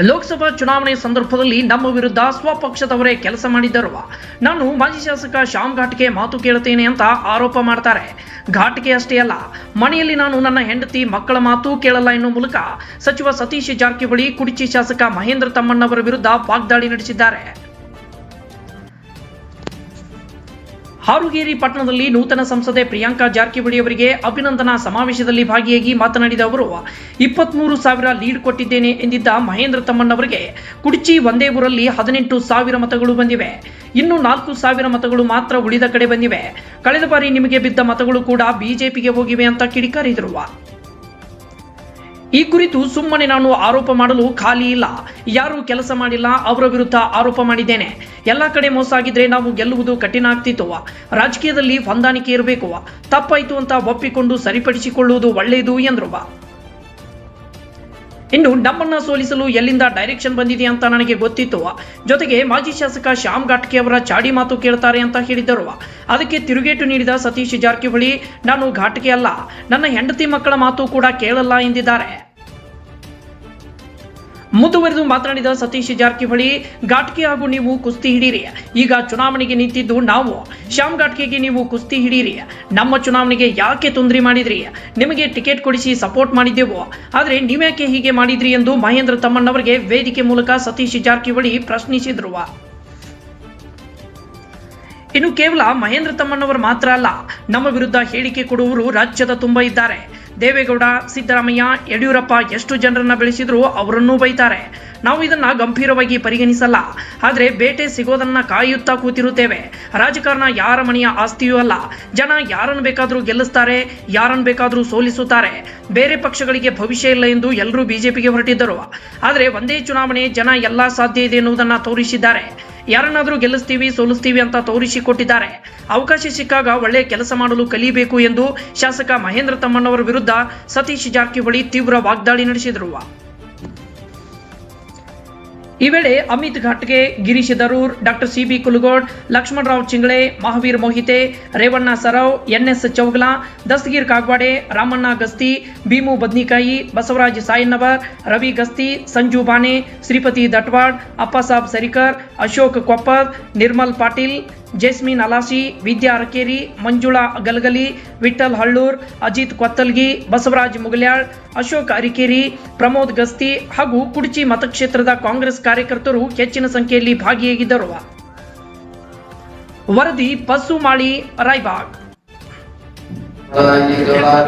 ಲೋಕಸಭಾ ಚುನಾವಣೆ ಸಂದರ್ಭದಲ್ಲಿ ನಮ್ಮ ವಿರುದ್ಧ ಸ್ವಪಕ್ಷದವರೇ ಕೆಲಸ ಮಾಡಿದ್ದರು. ನಾನು ಮಾಜಿ ಶಾಸಕ ಶ್ಯಾಮ್ ಘಾಟ್ಗೆ ಮಾತು ಕೇಳುತ್ತೇನೆ ಅಂತ ಆರೋಪ ಮಾಡ್ತಾರೆ. ಘಾಟ್ಗೆ ಅಷ್ಟೇ ಅಲ್ಲ, ಮನೆಯಲ್ಲಿ ನಾನು ನನ್ನ ಹೆಂಡತಿ ಮಕ್ಕಳ ಮಾತು ಕೇಳಲ್ಲ ಎನ್ನುವ ಮೂಲಕ ಸಚಿವ ಸತೀಶ್ ಜಾರಕಿಹೊಳಿ, ಕುಡಿಚಿ ಶಾಸಕ ಮಹೇಂದ್ರ ತಮ್ಮಣ್ಣವರ ವಿರುದ್ಧ ವಾಗ್ದಾಳಿ ನಡೆಸಿದ್ದಾರೆ. ಹಾರುಗೇರಿ ಪಟ್ಟಣದಲ್ಲಿ ನೂತನ ಸಂಸದೆ ಪ್ರಿಯಾಂಕಾ ಜಾರಕಿಹೊಳಿ ಅವರಿಗೆ ಅಭಿನಂದನಾ ಸಮಾವೇಶದಲ್ಲಿ ಭಾಗಿಯಾಗಿ ಮಾತನಾಡಿದ ಅವರು, ಇಪ್ಪತ್ಮೂರು ಸಾವಿರ ಲೀಡ್ ಕೊಟ್ಟಿದ್ದೇನೆ ಎಂದಿದ್ದ ಮಹೇಂದ್ರ ತಮ್ಮಣ್ಣವರಿಗೆ ಕುಡ್ಚಿ ಒಂದೇ ಊರಲ್ಲಿ ಹದಿನೆಂಟು ಸಾವಿರ ಮತಗಳು ಬಂದಿವೆ. ಇನ್ನು ನಾಲ್ಕು ಸಾವಿರ ಮತಗಳು ಮಾತ್ರ ಉಳಿದ ಕಡೆ ಬಂದಿವೆ. ಕಳೆದ ಬಾರಿ ನಿಮಗೆ ಬಿದ್ದ ಮತಗಳು ಕೂಡ ಬಿಜೆಪಿಗೆ ಹೋಗಿವೆ ಅಂತ ಕಿಡಿಕಾರಿದರು. ಈ ಕುರಿತು ಸುಮ್ಮನೆ ನಾನು ಆರೋಪ ಮಾಡಲು ಖಾಲಿ ಇಲ್ಲ. ಯಾರು ಕೆಲಸ ಮಾಡಿಲ್ಲ, ಅವರ ವಿರುದ್ಧ ಆರೋಪ ಮಾಡಿದ್ದೇನೆ. ಎಲ್ಲ ಕಡೆ ಮೋಸ ಆಗಿದ್ರೆ ನಾವು ಗೆಲ್ಲುವುದು ಕಠಿಣ ಆಗ್ತಿತ್ತು. ರಾಜಕೀಯದಲ್ಲಿ ಹೊಂದಾಣಿಕೆ ಇರಬೇಕು. ತಪ್ಪಾಯಿತು ಅಂತ ಒಪ್ಪಿಕೊಂಡು ಸರಿಪಡಿಸಿಕೊಳ್ಳುವುದು ಒಳ್ಳೆಯದು ಎಂದ್ರು. ಇನ್ನು ನಮ್ಮನ್ನ ಸೋಲಿಸಲು ಎಲ್ಲಿಂದ ಡೈರೆಕ್ಷನ್ ಬಂದಿದೆ ಅಂತ ನನಗೆ ಗೊತ್ತಿತ್ತು. ಜೊತೆಗೆ ಮಾಜಿ ಶಾಸಕ ಶ್ಯಾಮ್ ಘಾಟ್ಗೆ ಅವರ ಚಾಡಿ ಮಾತು ಕೇಳ್ತಾರೆ ಅಂತ ಹೇಳಿದರು. ಅದಕ್ಕೆ ತಿರುಗೇಟು ನೀಡಿದ ಸತೀಶ್ ಜಾರಕಿಹೊಳಿ, ನಾನು ಘಾಟ್ಕೆ ಅಲ್ಲ. ನನ್ನ ಹೆಂಡತಿ ಮಕ್ಕಳ ಮಾತು ಕೂಡ ಕೇಳಲ್ಲ ಎಂದಿದ್ದಾರೆ. ಮುಂದುವರೆದು ಮಾತನಾಡಿದ ಸತೀಶ್ ಜಾರಕಿಹೊಳಿ ಘಾಟ್ಕಿ ಹಾಗೂ ನೀವು ಕುಸ್ತಿ ಹಿಡೀರಿ. ಈಗ ಚುನಾವಣೆಗೆ ನಿಂತಿದ್ದು ನಾವು. ಶ್ಯಾಮ್ ಘಾಟ್ಕಿಗೆ ನೀವು ಕುಸ್ತಿ ಹಿಡೀರಿ. ನಮ್ಮ ಚುನಾವಣೆಗೆ ಯಾಕೆ ತೊಂದರೆ ಮಾಡಿದ್ರಿ? ನಿಮಗೆ ಟಿಕೆಟ್ ಕೊಡಿಸಿ ಸಪೋರ್ಟ್ ಮಾಡಿದ್ದೆವು. ಆದರೆ ನೀವ್ಯಾಕೆ ಹೀಗೆ ಮಾಡಿದ್ರಿ ಎಂದು ಮಹೇಂದ್ರ ತಮ್ಮಣ್ಣವರಿಗೆ ವೇದಿಕೆ ಮೂಲಕ ಸತೀಶ್ ಜಾರಕಿಹೊಳಿ ಪ್ರಶ್ನಿಸಿದ್ರು. ಇನ್ನು ಕೇವಲ ಮಹೇಂದ್ರ ತಮ್ಮಣ್ಣವರು ಮಾತ್ರ ಅಲ್ಲ, ನಮ್ಮ ವಿರುದ್ಧ ಹೇಳಿಕೆ ಕೊಡುವವರು ರಾಜ್ಯದ ತುಂಬ ಇದ್ದಾರೆ. ದೇವೇಗೌಡ, ಸಿದ್ದರಾಮಯ್ಯ, ಯಡಿಯೂರಪ್ಪ ಎಷ್ಟು ಜನರನ್ನ ಬೆಳೆಸಿದ್ರು ಅವರನ್ನೂ ಬೈತಾರೆ. ನಾವು ಇದನ್ನ ಗಂಭೀರವಾಗಿ ಪರಿಗಣಿಸಲ್ಲ. ಆದರೆ ಬೇಟೆ ಸಿಗೋದನ್ನ ಕಾಯುತ್ತಾ ಕೂತಿರುತ್ತೇವೆ. ರಾಜಕಾರಣ ಯಾರ ಮನೆಯ ಆಸ್ತಿಯೂ ಅಲ್ಲ. ಜನ ಯಾರನ್ನು ಬೇಕಾದರೂ ಗೆಲ್ಲಿಸ್ತಾರೆ, ಯಾರನ್ನು ಬೇಕಾದರೂ ಸೋಲಿಸುತ್ತಾರೆ. ಬೇರೆ ಪಕ್ಷಗಳಿಗೆ ಭವಿಷ್ಯ ಇಲ್ಲ ಎಂದು ಎಲ್ಲರೂ ಬಿಜೆಪಿಗೆ ಹೊರಟಿದ್ದರು. ಆದರೆ ಒಂದೇ ಚುನಾವಣೆ ಜನ ಎಲ್ಲ ಸಾಧ್ಯ ಇದೆ ಎನ್ನುವುದನ್ನು ತೋರಿಸಿದ್ದಾರೆ. ಯಾರನ್ನಾದರೂ ಗೆಲ್ಲಿಸ್ತೀವಿ, ಸೋಲಿಸ್ತೀವಿ ಅಂತ ತೋರಿಸಿಕೊಟ್ಟಿದ್ದಾರೆ. ಅವಕಾಶ ಸಿಕ್ಕಾಗ ಒಳ್ಳೆಯ ಕೆಲಸ ಮಾಡಲು ಕಲಿಯಬೇಕು ಎಂದು ಶಾಸಕ ಮಹೇಂದ್ರ ತಮ್ಮಣ್ಣವರ ವಿರುದ್ಧ ಸತೀಶ್ ಜಾರಕಿಹೊಳಿ ತೀವ್ರ ವಾಗ್ದಾಳಿ ನಡೆಸಿದರು. ಈ ವೇಳೆ Amit ಘಾಟ್ಗೆ Girish Darur doctor C B Kulgod, Lakshmanrao Chingle, Mahavir Mohite, Revanna Sarav, N S Chaugla Dastagir Kagwade, Ramanna Gasti, Bhimu Badnikai, Basavaraj ಸಾಯನ್ನವರ್ Ravi Gasti, Sanju ಬಾನೆ Shripati ದಟ್ವಾಡ್ ಅಪ್ಪಸಾಬ್ Sarikar, Ashok Koppad, Nirmal Patil, ಜೇಸ್ಮಿನ್ ಅಲಾಸಿ, ವಿದ್ಯಾ ಅರಕೇರಿ ಮಂಜುಳಾ ಗಲಗಲಿ ವಿಠಲ್ ಹಳ್ಳೂರ್, ಅಜಿತ್ ಕೊತ್ತಲ್ಗಿ, ಬಸವರಾಜ್ ಮುಗಲ್ಯಾಳ್, ಅಶೋಕ್ ಅರಿಕೇರಿ, ಪ್ರಮೋದ್ ಗಸ್ತಿ ಹಾಗೂ ಕುಡ್ಚಿ ಮತಕ್ಷೇತ್ರದ ಕಾಂಗ್ರೆಸ್ ಕಾರ್ಯಕರ್ತರು ಹೆಚ್ಚಿನ ಸಂಖ್ಯೆಯಲ್ಲಿ ಭಾಗಿಯಾಗಿದ್ದರು. ವರದಿ ಪಸುಮಾಳಿ ಮಾಳಿ ರಾಯ್ಬಾಗ್. ಈಗೆಲ್ಲ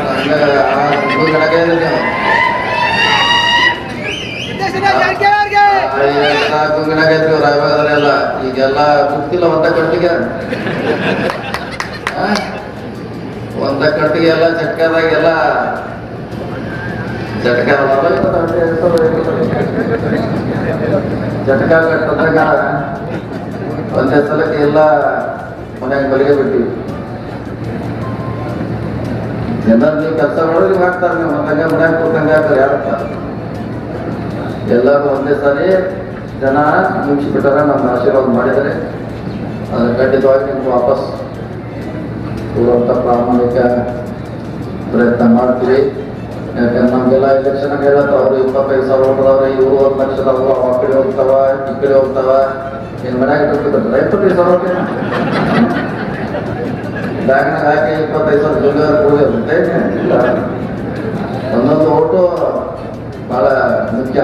ಎಲ್ಲ ಗೊತ್ತಿಲ್ಲ ಒಂದ ಕಟ್ಟಿಗೆ ಒಂದ ಕಟ್ಟಿಗೆ ಎಲ್ಲ ಚಟ್ಕದಾಗೆಲ್ಲ ಚಟ್ಕ ಚಟ್ಕ ಕಟ್ಟದಾಗ ಒಂದೇ ಸಲಕ್ಕೆ ಎಲ್ಲ ಮನ್ಯಾಗ ಬಲಿಗೆ ಬಿಟ್ಟಿ ಎಲ್ಲ ನೀವು ಕೆಲಸ ನೀವು ಹಾಕ್ತಾರೆ ನೀವು ಹಂಗೆ ಮನ್ಯಾಗ ಕೂತಂಗೆ ಹಾಕ್ತಾರೆ ಯಾರು ಎಲ್ಲರೂ ಒಂದೇ ಸಾರಿ ಜನ ಮುಗಿಸಿಬಿಟ್ಟಾರ ನಮ್ಮ ಆಶೀರ್ವಾದ ಮಾಡಿದರೆ ಅದನ್ನು ಖಂಡಿತವಾಗಿ ನಿಮ್ಗೆ ವಾಪಸ್ ಕೊಡುವಂಥ ಪ್ರಾಮಾಣಿಕ ಪ್ರಯತ್ನ ಮಾಡ್ತೀವಿ. ಯಾಕಂದ್ರೆ ನಮಗೆಲ್ಲ ಎಲೆಕ್ಷನ್ ಹೇಳತ್ತ ಅವರು ಇಪ್ಪತ್ತೈದು ಸಾವಿರ ಹೊಡೆದವ್ರೆ ಇವರು ಒಂದು ಅವರು ಆ ಕಡೆ ಹೋಗ್ತಾವ, ಈ ಕಡೆ ಹೋಗ್ತಾವ. ಏನು ಮನ್ಯಾಗ ಇಟ್ಟಿರ್ತಾರೆ ಇಪ್ಪತ್ತೈದು ಸಾವಿರ ಬ್ಯಾಂಕ್ನಾಗ ಹಾಕಿ ಇಪ್ಪತ್ತೈದು ಸಾವಿರ ಜೂನಿಯರ್ ಕೂಡಿರುತ್ತೆ ಇಲ್ಲ ಒಂದೊಂದು ಓಟು ಭಾಳ ಮುಖ್ಯ.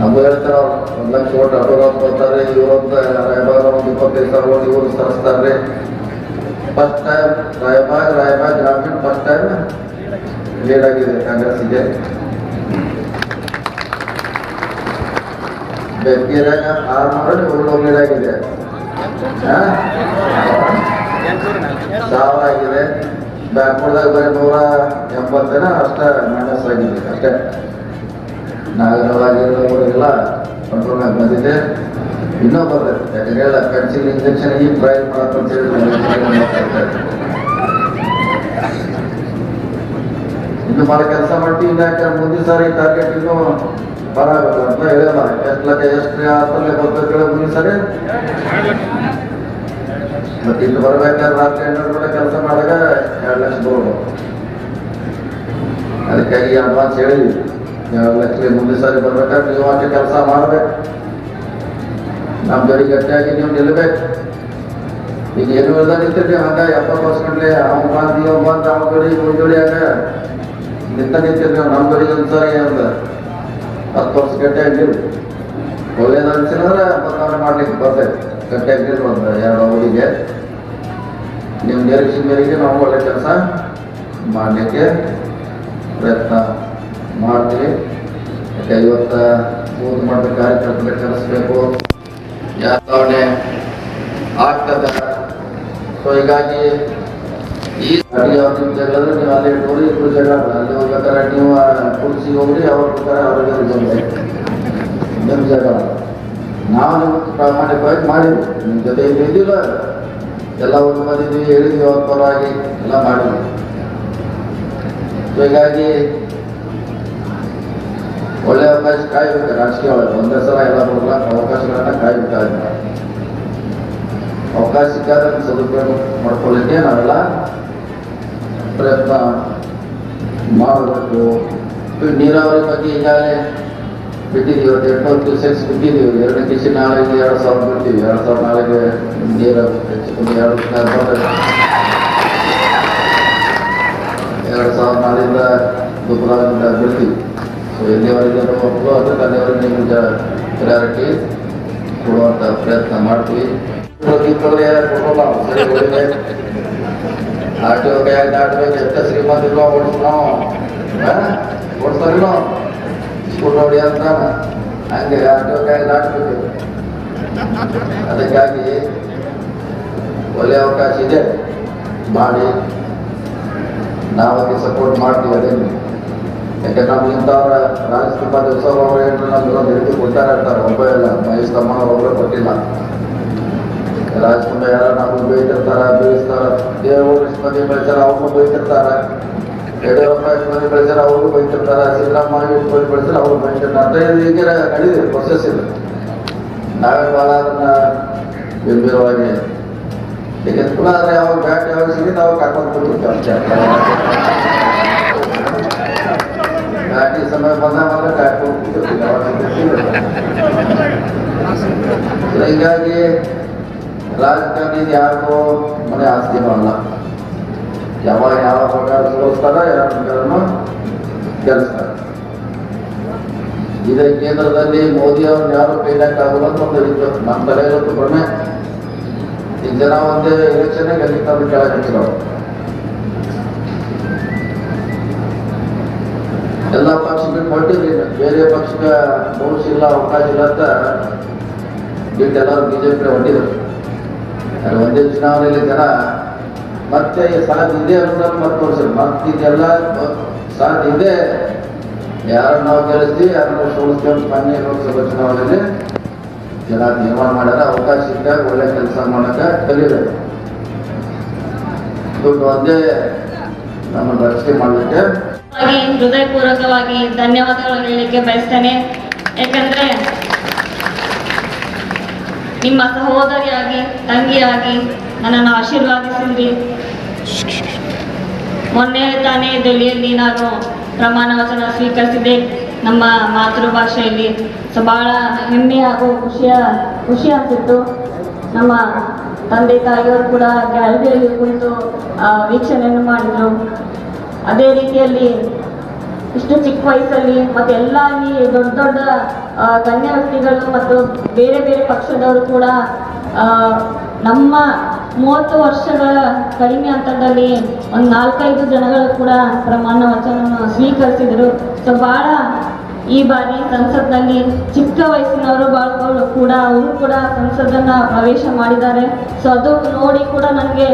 ನಮ್ಗೆ ಹೇಳ್ತಾರೆ ಅವ್ರು, ಒಂದು ಲಕ್ಷ ಓಟ್ ಅಟೋರಾವ್ ಇವರು ಅಂತ ರಾಯಬಾಗ್ ಒಂದು ಇಪ್ಪತ್ತೈದು ಸಾವಿರ ಓಟ್ ಇವರು ಸರಿಸ್ತಾರೆ. ಫಸ್ಟ್ ಟೈಮ್ ರಾಯಬಾಗ್ ರಾಯಬಾಗ್, ಗ್ರಾಮೀಣ ಫಸ್ಟ್ ಟೈಮ್ ಲೀಡ್ ಆಗಿದೆ ಕಾಂಗ್ರೆಸ್ಸಿಗೆ. ಬೆಂಕಿರಾಗ ಆರು ಮಾಡಿ ಉರುಳು ಲೀಡ್ ಆಗಿದೆ. ಸಾವಿರ ಆಗಿದೆ. ಬ್ಯಾಕ್ವರ್ಡ್ದಾಗ ಬರೀ ನೂರ ಎಂಬತ್ತೇನ ಅಷ್ಟ ಮೈನಸ್ ಆಗಿದೆ. ಅಷ್ಟೇ. ನಾಗರವಾಗಿರೋರಿಗೆಲ್ಲ ಕಂಟ್ರೋಲ್ನಾಗ ಬಂದಿದೆ. ಇನ್ನೂ ಬರ್ತದೆ ಯಾಕಂದ್ರೆ ಪೆನ್ಸಿಲ್ ಇಂಜೆಕ್ಷನ್ ಈ ಪ್ರಯತ್ನ ಅಂತ ಹೇಳಿ ಇನ್ನು ಭಾಳ ಕೆಲಸ ಮಾಡ್ತೀವಿ ಇನ್ನು ಯಾಕೆ ಮುಂದಿನ ಸಾರಿ ಟಾರ್ಗೆಟ್ ಇನ್ನೂ ಭಾಳ ಆಗಲ್ಲ ಅಂತ ಹೇಳಲ್ಲ ಎಷ್ಟು ಲಕ್ಷ, ಎಷ್ಟು ಹತ್ತಲ್ಲೇ ಹೇಳೋ ಮುಂದಿನ ಸಾರಿ. ಮತ್ತೆ ಇಲ್ಲಿ ಬರ್ಬೇಕಾದ್ರೆ ರಾತ್ರಿ ಹನ್ನೆರಡು ಗಂಟೆ ಕೆಲಸ ಮಾಡಿದಾಗ ಎರಡು ಲಕ್ಷ ಬರ್ಬೋದು ಅದಕ್ಕಾಗಿ ಅಡ್ವಾನ್ಸ್ ಹೇಳಿ. ಎರಡು ಲಕ್ಷ ಮುಂದಿನ ಸಾರಿ ಬರ್ಬೇಕಾದ್ರೆ ನೀವು ಹಾಕಿ ಕೆಲಸ ಮಾಡ್ಬೇಕು. ನಮ್ಮ ಜೋಡಿ ಗಟ್ಟಿಯಾಗಿ ನೀವು ನಿಲ್ಲಬೇಕು ಈಗ ಏನು ಇಲ್ದ ನಿಂತಿರ್ತೀವಿ ಹಂಗ ಎಪ್ಪತ್ತು ವರ್ಷ ಗಂಟ್ಲೆ ಅವ್ನು ಬಂದು ಇವ್ ಬಂದು, ಅವ್ನ ಜೋಡಿ, ಇವ್ನ ಜೋಡಿ ನಿಂತ ನಿಂತಿರ್ತೀವಿ ನಮ್ಮ ಬರೀ ಅಂತಾರೆ ಒಂದು ಹತ್ತು ವರ್ಷ ಗಟ್ಟಿಯಾಗಿ ಆಗಿರು ಒಳ್ಳೇದು ಅನ್ಸಿದ್ರೆ ಬದಲಾವಣೆ ಮಾಡ್ಲಿಕ್ಕೆ ಬರ್ತೈತೆ ಗಟ್ಟಿಯಾಗಿ ಆಗಿರು ಒಂದು ಎರಡು ಅವರಿಗೆ ನಿಮ್ಮ ನಿರೀಕ್ಷೆ ಮೇರೆಗೆ ನಾವು ಒಳ್ಳೆ ಕೆಲಸ ಮಾಡಲಿಕ್ಕೆ ಪ್ರಯತ್ನ ಮಾಡ್ತೀವಿ. ಯಾಕೆ ಇವತ್ತು ಮೂರು ಮಾಡಬೇಕು ಕಾರ್ಯಕರ್ತರಿಗೆ ಕಲಿಸ್ಬೇಕು ಯಾವ ಆಗ್ತದೆ ಸೊ ಹೀಗಾಗಿ ಈ ಜಗಳದ್ರೆ ನೀವು ಅಲ್ಲಿ ಇಟ್ಕೊಂಡು ಆಡಲ್ಲ. ಅಲ್ಲಿ ಹೋಗ್ಬೇಕಾದ್ರೆ ನೀವು ಕುರ್ಸಿ ಹೋಗ್ರಿ ಅವ್ರ ಪ್ರಕಾರ ಅವ್ರಿಗೆ ನಿಮ್ಮ ಜಗಳ ನಾವು ನಿಮ್ಗೆ ಪ್ರಾಮಾಣಿಕವಾಗಿ ಮಾಡಿದ್ವಿ. ನಿಮ್ಮ ಜೊತೆ ಇದಿಲ್ಲ ಇದ್ದಿಲ್ಲ ಎಲ್ಲ ಒಂದು ಬಂದಿದ್ವಿ ಹೇಳಿದ್ವಿ ಅವ್ರ ಪರವಾಗಿ ಎಲ್ಲ ಮಾಡಿದ್ವಿ. ಹೀಗಾಗಿ ಒಳ್ಳೆ ಅವಕಾಶ ಕಾಯ್ಬೇಕು. ರಾಜಕೀಯ ಒಳಗೆ ಒಂದೇ ಸಲ ಎಲ್ಲ ಬರಲ್ಲ ಅವಕಾಶಗಳನ್ನ ಕಾಯ್ಬೇಕಾಗಿಲ್ಲ ಅವಕಾಶ ಸಿಕ್ಕಾದ ಸದುಪಯೋಗ ಮಾಡ್ಕೊಳ್ಳಿಕ್ಕೆ ನಾವೆಲ್ಲ ಪ್ರಯತ್ನ ಮಾಡಬೇಕು. ನೀರಾವರಿ ಬಗ್ಗೆ ಈಗಾಗಲೇ ಬಿಟ್ಟಿದ್ದೀವಿ. ಒಂದು ಎಂಟು ಸೆಕ್ಸ್ ಬಿಟ್ಟಿದ್ದೀವಿ. ಎರಡನೇ ಕಿಸಿ ನಾಳೆಗೆ ಎರಡು ಸಾವಿರ ಬಿಡ್ತೀವಿ. ಎರಡು ಸಾವಿರ ನಾಳೆಗೆ ನೀರು ಎರಡು ಸಾವಿರ ಎರಡು ಸಾವಿರ ನಾಳಿಂದ ದುಬ್ಬರದಿಂದ ಬಿಡ್ತೀವಿ. ಸೊ ಎಲ್ಲಿವರೆಗೆ ಹೋಗ್ತೋ ಅದಕ್ಕೆ ಅಲ್ಲಿವರೆಗೆ ನಿಮಗೆ ಪ್ರಯಾರಿಟಿ ಕೊಡುವಂಥ ಪ್ರಯತ್ನ ಮಾಡ್ತೀವಿ. ಕೊಡೋಲ್ಲ? ಒಳ್ಳೆ ಬ್ಯಾಗ್ ದಾಟಬೇಕು ಎಷ್ಟ ಶ್ರೀಮಂತಿಲ್ಲ ಓಡಿಸ್ ನಾವು ಓಡಿಸ್ತಾರಿಲ್ಲ ಸ್ಕೂಲ್ ನೋಡಿ ಅಂತ ಹಂಗೆ ಆಟೋ ಬ್ಯಾಗ್ ದಾಟಬೇಕು ಅದಕ್ಕಾಗಿ ಒಳ್ಳೆ ಅವಕಾಶ ಇದೆ ಮಾಡಿ ನಾವು ಅದಕ್ಕೆ ಸಪೋರ್ಟ್ ಮಾಡ್ತೀವಿ ಅದನ್ನು ಯಾಕೆ ನಮ್ಗೆ ಇಂಥವ್ರ ರಾಜಸ್ಥಾನ ದಿವಸ ಅವರು ಏನು ನಮ್ಗೆ ಹಿಡಿದು ಕೊಡ್ತಾರೆ ಅಂತಾರೆ ಒಬ್ಬ ಇಲ್ಲ ಮಹೇಶ್ ತಮ್ಮ ಒಬ್ಬರೇ ಕೊಟ್ಟಿಲ್ಲ ರಾಜಕುಮಾರ ಯಾರು ನಮ್ಗೆ ಬೈತಿರ್ತಾರ ಬೀಳಿಸ್ತಾರ ದೇವರು ಮಂದಿ ಬೆಳೆಸ್ಯಾರ ಅವ್ರನ್ನೂ ಬೈತಿರ್ತಾರ ಯಡಿಯೂರಪ್ಪ ಮಂದಿ ಬೆಳೆಸ್ಯಾರ ಅವ್ರು ಬೈತಿರ್ತಾರ ಸಿದ್ದರಾಮಯ್ಯ ಮಂದಿ ಬೆಳೆಸ್ಯಾರ ಅವ್ರು ಬೈತಿರ್ತಾರ ಅಂತ ಇದು ನಡೀದಿದೆ ಪ್ರೊಸೆಸ್ ಇದೆ ನಾವೇ ಭಾಳ ಅದನ್ನ ಗಂಭೀರವಾಗಿ ತೆಗೆದುಕೊಳ್ಳ ಆದರೆ ಯಾವಾಗ ಬ್ಯಾಟ್ ಯಾವಾಗ ಸಿಗಿ ಅಷ್ಟೇ ಬ್ಯಾಟಿ ಸಮಯ ಬಂದಾಗ ಮಾತ್ರ ಕಾಯ್ಕೊಂಡು ಕೂತಿರ್ತೀವಿ ಯಾವಾಗ ಹೀಗಾಗಿ ರಾಜಕಾರಣಿ ಯಾರಿಗೂ ಮನೆ ಆಸ್ತಿನೂ ಅಲ್ಲ. ಯಾವಾಗ ಯಾವ ಪ್ರಕಾರ ಸೋಲಿಸ್ತಾರ ಯಾವ ಪ್ರಕಾರನು ಗೆಲ್ಲಿಸ್ತಾರೆ. ಇದೇ ಕೇಂದ್ರದಲ್ಲಿ ಮೋದಿ ಅವ್ರನ್ನ ಯಾರು ಕೈಲಾಕಾಗಲ್ಲ ಅಂತ ಒಂದು ಇತ್ತು ನಮ್ಮ ತಲೆಯಲ್ಲಂತೂ ಭ್ರಮೆ ಈಗ ಜನ ಒಂದೇ ಎಲೆಕ್ಷನ್ ಗೆಲ್ಲಿಕೊಂಡು ಕೆಳಗೆ ಹಚ್ಚಿರೋರು ಎಲ್ಲ ಪಕ್ಷಕ್ಕೆ ಕೊಟ್ಟಿದ್ರಿ ಬೇರೆ ಪಕ್ಷಕ್ಕೆ ಭವಿಷ್ಯ ಇಲ್ಲ ಅವಕಾಶ ಇಲ್ಲ ಅಂತ ಬಿಟ್ಟು ಎಲ್ಲರೂ ಬಿಜೆಪಿ ಹೊಟ್ಟಿದ್ರು ಅದು ಒಂದೇ ಚುನಾವಣೆಯಲ್ಲಿ ಜನ ಮತ್ತೆ ಸಾಧ್ಯ ಇದೆ ಅನ್ನೋದನ್ನ ಮತ್ತೆ ತೋರಿಸಿದ್ರು ಮತ್ತೆ ಇದೆಲ್ಲ ಸಾಧ್ಯ ಇದೆ ಯಾರನ್ನು ನಾವು ಗೆಲ್ಲಿಸ್ತೀವಿ ಯಾರನ್ನು ಸೋಲಿಸ್ತೀವಿ ಮೊನ್ನೆ ಲೋಕಸಭಾ ಚುನಾವಣೆಯಲ್ಲಿ ಜನ ನಿರ್ಮಾಣ ಮಾಡಲ್ಲ ಅವಕಾಶ ಇದ್ದಾಗ ಒಳ್ಳೆ ಕೆಲಸ ಮಾಡಕ್ಕೆ ಕಲಿಬೇಕು. ಒಂದೇ ನಮ್ಮ ರಕ್ಷಣೆ ಮಾಡಲಿಕ್ಕೆ. ಹೃದಯಪೂರ್ವಕವಾಗಿ ಧನ್ಯವಾದಗಳು ಹೇಳಲಿಕ್ಕೆ ಬಯಸ್ತೇನೆ. ಯಾಕಂದ್ರೆ ನಿಮ್ಮ ಸಹೋದರಿಯಾಗಿ, ತಂಗಿಯಾಗಿ ನನ್ನನ್ನು ಆಶೀರ್ವಾದಿಸಿದ್ರಿ. ಮೊನ್ನೆ ತಾನೇ ದೆಹಲಿಯಲ್ಲಿ ನಾನು ಪ್ರಮಾಣ ವಚನ ಸ್ವೀಕರಿಸಿದೆ ನಮ್ಮ ಮಾತೃಭಾಷೆಯಲ್ಲಿ. ಸೊ ಭಾಳ ಹೆಮ್ಮೆ ಹಾಗೂ ಖುಷಿಯ, ಖುಷಿ ಆಗ್ತಿತ್ತು. ನಮ್ಮ ತಂದೆ ತಾಯಿಯವರು ಕೂಡ ಗ್ಯಾಲರಿಯಲ್ಲಿ ಕುಳಿತು ವೀಕ್ಷಣೆಯನ್ನು ಮಾಡಿದರು. ಅದೇ ರೀತಿಯಲ್ಲಿ ಇಷ್ಟು ಚಿಕ್ಕ ವಯಸ್ಸಲ್ಲಿ ಮತ್ತೆ ಎಲ್ಲ ಈ ದೊಡ್ಡ ದೊಡ್ಡ ಗಣ್ಯ ವ್ಯಕ್ತಿಗಳು ಮತ್ತು ಬೇರೆ ಬೇರೆ ಪಕ್ಷದವರು ಕೂಡ ನಮ್ಮ ಮೂವತ್ತು ವರ್ಷಗಳ ಕಡಿಮೆ ಹಂತದಲ್ಲಿ ಒಂದು ನಾಲ್ಕೈದು ಜನಗಳು ಕೂಡ ಪ್ರಮಾಣ ವಚನವನ್ನು ಸ್ವೀಕರಿಸಿದರು. ಸೊ ಬಹಳ ಈ ಬಾರಿ ಸಂಸತ್ನಲ್ಲಿ ಚಿಕ್ಕ ವಯಸ್ಸಿನವರು ಬಾಳ್ಗಳು ಕೂಡ, ಅವರು ಕೂಡ ಸಂಸದನ್ನ ಪ್ರವೇಶ ಮಾಡಿದ್ದಾರೆ. ಸೊ ಅದು ನೋಡಿ ಕೂಡ ನನಗೆ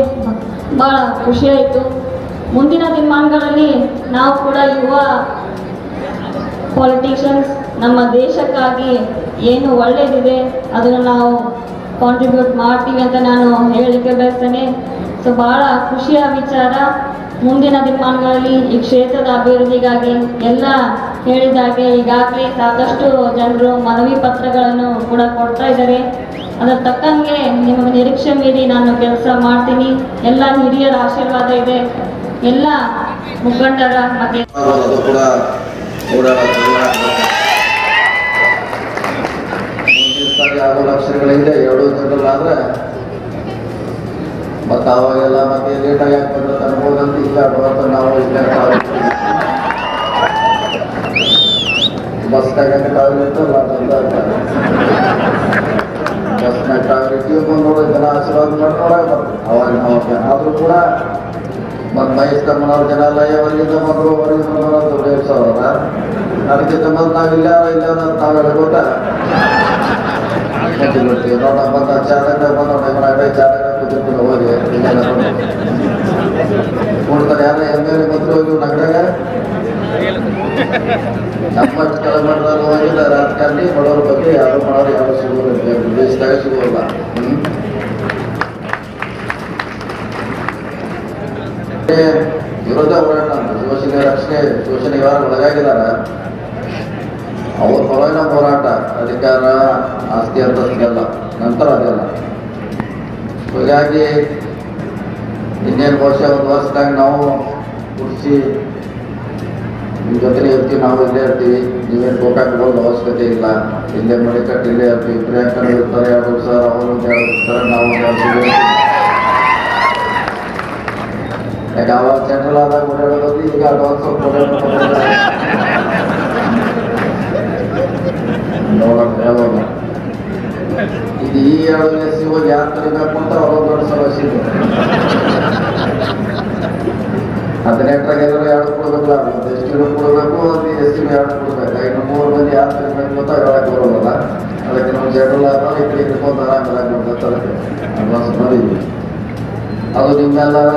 ಭಾಳ ಖುಷಿಯಾಯಿತು. ಮುಂದಿನ ದಿನಮಾನಗಳಲ್ಲಿ ನಾವು ಕೂಡ ಯುವ ಪಾಲಿಟಿಷಿಯನ್ಸ್ ನಮ್ಮ ದೇಶಕ್ಕಾಗಿ ಏನು ಒಳ್ಳೆಯದಿದೆ ಅದನ್ನು ನಾವು ಕಾಂಟ್ರಿಬ್ಯೂಟ್ ಮಾಡ್ತೀವಿ ಅಂತ ನಾನು ಹೇಳಲಿಕ್ಕೆ ಬಯಸ್ತೇನೆ. ಸೊ ಭಾಳ ಖುಷಿಯ ವಿಚಾರ. ಮುಂದಿನ ದಿನಮಾನಗಳಲ್ಲಿ ಈ ಕ್ಷೇತ್ರದ ಅಭಿವೃದ್ಧಿಗಾಗಿ ಎಲ್ಲ ಹೇಳಿದಾಗೆ ಈಗಾಗಲೇ ಸಾಕಷ್ಟು ಜನರು ಮನವಿ ಪತ್ರಗಳನ್ನು ಕೂಡ ಕೊಡ್ತಾ ಇದ್ದಾರೆ. ಅದರ ತಕ್ಕಂಗೆ ನಿಮ್ಮ ನಿರೀಕ್ಷೆ ಮೀರಿ ನಾನು ಕೆಲಸ ಮಾಡ್ತೀನಿ. ಎಲ್ಲ ಹಿರಿಯರ ಆಶೀರ್ವಾದ ಇದೆ. ಎಲ್ಲ ಮುಖಂಡರ ಮತ್ತೆ ಕೂಡ ಸಾರಿ ಎರಡು ಜನರಲ್ ಆದ್ರೆ ಮತ್ತೆ ಅವಾಗೆಲ್ಲ ಮತ್ತೆ ಲೇಟಾಗಿ ಯಾಕೆ ಬಂದ ಅನ್ಬೋದಂತ ಇಲ್ಲ. ಬರುತ್ತೆ ನಾವು ಇಲ್ಲ ಬಸ್ನಾಗ ಟಾಯ್ಲೆಟ್ ಇರ್ತಲ್ಲ ಬಸ್ನಾಗ ಟಾಯ್ಲೆಟ್ ಬಂದು ನೋಡಿ ಜನ ಆಶೀರ್ವಾದ ಬರ್ತದೆ ಅವಾಗ ನಾವು ಆದ್ರೂ ಕೂಡ ಮತ್ತು ಮಹೇಶ್ಕಮ್ಮನವ್ರ ಜನ ಎಲ್ಲ ಅವರಿಂದ ಬಂದರು ಅವರಿಂದ ಬಂದರು ತಮ್ಮ ಸಾವಿರ ಅದಕ್ಕಿಂತ ಮೊದಲು ನಾವಿಲ್ಲ ಇಲ್ಲ ಅಂತ ನಾವು ಬಂದ ಚಾದಾಗ ಬಂದ ಚಾದಾಗ ಕೂತಿರ್ತೀವಿ ಹೋಗಿ ಕೊಡ್ತಾರೆ ಯಾರ ಎಂ ಎಲ್ ಎ ಹೋಗಿ ನಗರಾಗ ಹೋಗಿಲ್ಲ ರಾಜಕಾರಣಿ ಬಡವ್ರ ಬಗ್ಗೆ ಯಾರು ಮಾಡೋರು ಯಾರು ಸಿಗೋಲ್ಲ ದೇಶದಾಗ ಸಿಗೋಲ್ಲ ವಿರೋಧ ಹೋರಾಟ ಅಂತ. ಶೋಷಣೆ ರಕ್ಷಣೆ ಶೋಷಣೆ ಯಾರು ಒಳಗಾಗಿದಾರ ಅವ್ರ ಪರವಾಗಿನ ಹೋರಾಟ, ಅಧಿಕಾರ, ಆಸ್ತಿ ಅಂತ ಸಿಗಲ್ಲ ನಂತರ ಅದೆಲ್ಲ. ಹೀಗಾಗಿ ಇನ್ನೇನು ವರ್ಷ ಒಂದು ವರ್ಷದಾಗ ನಾವು ಕುಡಿಸಿ ನಿಮ್ಮ ಜೊತೆ ಇರ್ತೀವಿ, ನಾವು ಇಲ್ಲೇ ಇರ್ತೀವಿ. ನೀವೇನು ಗೋಕಾಕ್ ಹೋಗೋ ಅವಶ್ಯಕತೆ ಇಲ್ಲ. ಇಲ್ಲೇ ಮಡಿಕಟ್ಟು ಇಲ್ಲೇ ಇರ್ತೀವಿ. ಪ್ರಯಾಣ ಇರ್ತಾರೆ ಎರಡು ಸರ್ ಅವರು ಎರಡು ಇರ್ತಾರೆ, ನಾವು. ಯಾಕೆ ಅವಾಗ ಜನರಲ್ ಆದಾಗ ಓಡಾಡೋದು ಈಗ ಅಡ್ವಾನ್ಸ್ ನೋಡೋಣ ಇದು ಈ ಎರಡು ಹೋಗಿ ಯಾರು ಕಲಿಬೇಕು ಅಂತ ಅವ್ರೊಂದು ದೊಡ್ಡ ಸಮಸ್ಯೆ ಇದೆ ಹದಿನೆಂಟರಾಗ ಎಲ್ಲರೂ ಎರಡು ಕೊಡಬೇಕಲ್ಲ ಒಂದು ಎಸ್ ಟಿ ಕೊಡಬೇಕು ಒಂದು ಎಸ್ ಟಿ ಎರಡು ಕೊಡಬೇಕು ಇನ್ನು ಮೂರು ಮಂದಿ ಯಾರು ತರಬೇಕು ಅಂತ ಬರೋದಲ್ಲ ಅದಕ್ಕೆ ಜನರಲ್ ಆದಾಗ ಈ ಕಡೆ ಇಟ್ಕೊಂಡು ಆರಾಮ ಅದಕ್ಕೆ ಅಡ್ವಾನ್ಸ್ ಮಾಡಿದ್ವಿ ಅದು ನಿಮ್ಮೆಲ್ಲರ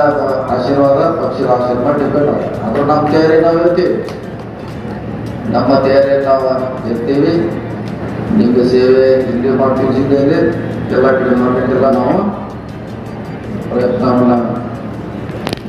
ಆಶೀರ್ವಾದ ಪಕ್ಷದ ಆಶೀರ್ವಾದ ಡಿಪೆಂಡ್ ಅದು ನಮ್ಮ ತೇರಿ ನಾವು ಇರ್ತೀವಿ. ನಮ್ಮ ತೇರಿ ನಾವು ಇರ್ತೀವಿ. ನಿಮ್ಗೆ ಸೇವೆ ಇಲ್ಲಿ ಮಾಡ್ತೀವಿ ಜಿಲ್ಲೆಯಲ್ಲಿ ಎಲ್ಲ ಕಡೆ ಮಾಡಬೇಕೆಲ್ಲ ನಾವು ಪ್ರಯತ್ನವನ್ನು